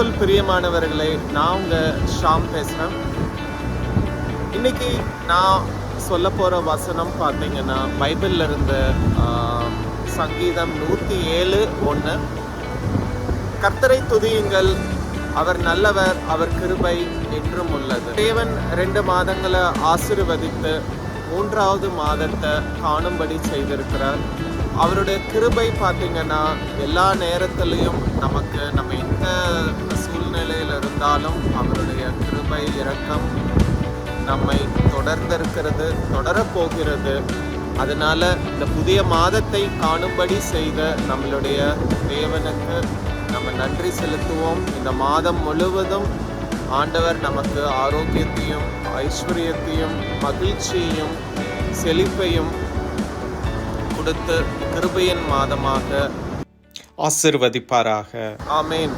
கிறிஸ்துவுக்குள் பிரியமானவர்களே நான் உங்கள் ஷாம் பேசுகிறேன் இன்றைக்கி நான் சொல்ல போகிற வசனம் பார்த்தீங்கன்னா பைபிளில் இருந்த சங்கீதம் நூற்றி ஏழு ஒன்று கர்த்தரை துதியுங்கள் அவர் நல்லவர் அவர் கிருபை என்றும் உள்ளது. தேவன் ரெண்டு மாதங்களை ஆசீர்வதித்து மூன்றாவது மாதத்தை காணும்படி செய்திருக்கிறார். அவருடைய கிருபை பார்த்தீங்கன்னா எல்லா நேரத்துலையும் நமக்கு நம்ம எந்த இருந்தாலும் அவருடைய கிருபை இரக்கம் நம்மை தொடர்ந்திருக்கிறது தொடரப்போகிறது. அதனால இந்த புதிய மாதத்தை காணும்படி செய்த நம்மளுடைய தேவனுக்கு நம்ம நன்றி செலுத்துவோம். இந்த மாதம் முழுவதும் ஆண்டவர் நமக்கு ஆரோக்கியத்தையும் ஐஸ்வர்யத்தையும் மகிழ்ச்சியையும் செழிப்பையும் கொடுத்து கிருபையின் மாதமாக ஆசிர்வதிப்பாராக. ஆமேன்.